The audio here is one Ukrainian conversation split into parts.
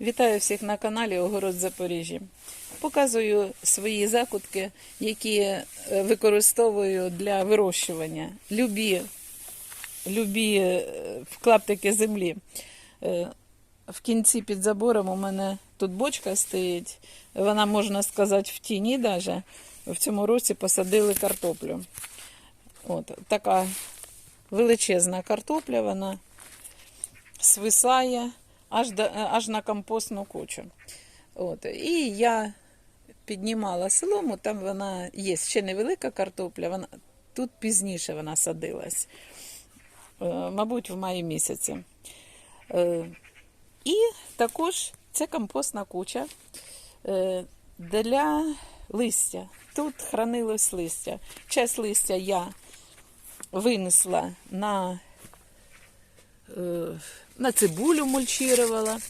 Вітаю всіх на каналі Огород Запоріжжя. Показую свої закутки, які е, використовую для вирощування. Любі, любі е, клаптики землі. Е, В кінці під забором у мене тут бочка стоїть. Вона, можна сказати, в тіні даже. В цьому році посадили картоплю. От така величезна картопля, вона свисає аж, до, аж на компостну кучу. От. І я піднімала солому, там вона є ще невелика картопля, вона, тут пізніше вона садилась, Е, мабуть, в маї місяці. І також це компостна куча для листя. Тут хранилось листя. Часть листя я винесла на на цибулю мульчірувала.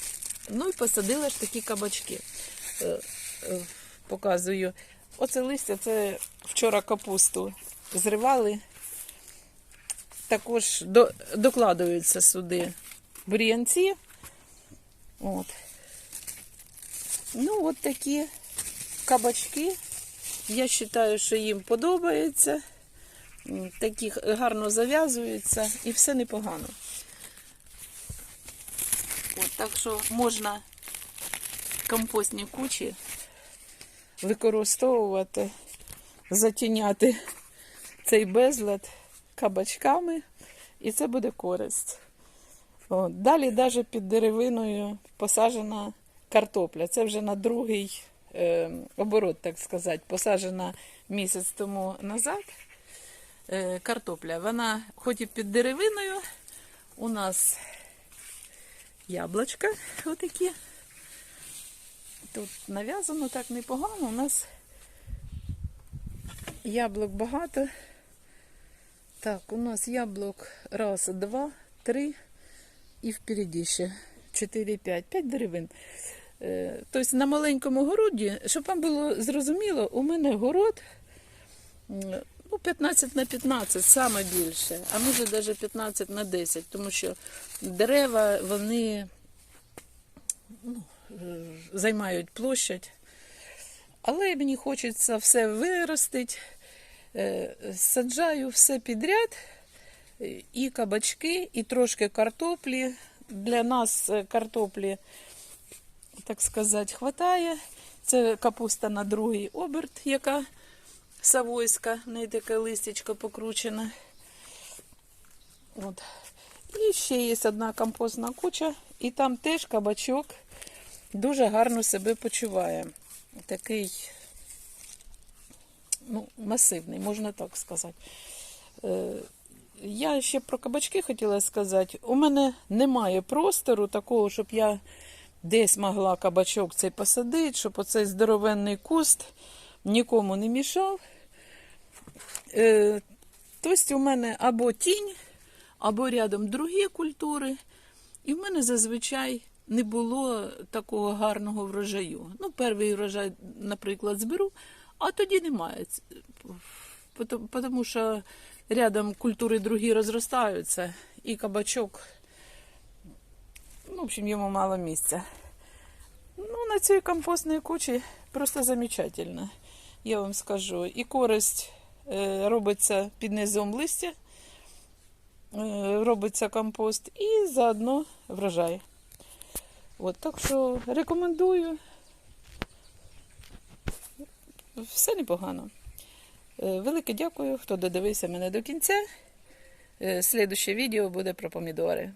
Ну і посадила ж такі кабачки. Е, е, Показую. Оце листя, це вчора капусту зривали. Також до, докладуються сюди бур'янці. От. Ну, от такі кабачки. Я вважаю, що їм подобається. Такі гарно зав'язуються і все непогано. Так що можна компостні кучі використовувати, затіняти цей безлад кабачками, і це буде користь. От. Далі навіть під деревиною посаджена картопля. Це вже на другий е, оборот, так сказати, посаджена місяць тому назад. Е, картопля. Вона, хоч і під деревиною, у нас яблучка отакі. Тут нав'язано так непогано. У нас яблук багато. Так, у нас яблук раз, два, три і впереді ще 4, 5, 5 деревин. Е, Тобто на маленькому городі, щоб вам було зрозуміло, у мене город 15 на 15, саме більше, а може навіть 15 на 10, тому що дерева, вони ну, е, займають площадь. Але мені хочеться все виростити. Е, Саджаю все підряд, і кабачки, і трошки картоплі. Для нас е, картоплі, так сказати, хватає. Це капуста на другий оберт, яка савойська, в неї таке листячко покручене. От. І ще є одна компостна куча, і там теж кабачок дуже гарно себе почуває. Такий ну, масивний, можна так сказати. Е, я ще про кабачки хотіла сказати. У мене немає простору такого, щоб я десь могла кабачок цей посадити, щоб оцей здоровенний куст нікому не мішав. Е, Тобто у мене або тінь, або рядом другі культури. І в мене зазвичай не було такого гарного врожаю. Ну, перший врожай, наприклад, зберу, а тоді немає. Тому що рядом культури другі розростаються, і кабачок, ну, в общем, йому мало місця. Ну, на цій компостній кучі просто замечательно, я вам скажу. І користь робиться під низом листя, е, робиться компост і заодно врожай. От, так що рекомендую. Все непогано. Е, Велике дякую, хто додивився мене до кінця. Е, Слідуще відео буде про помідори.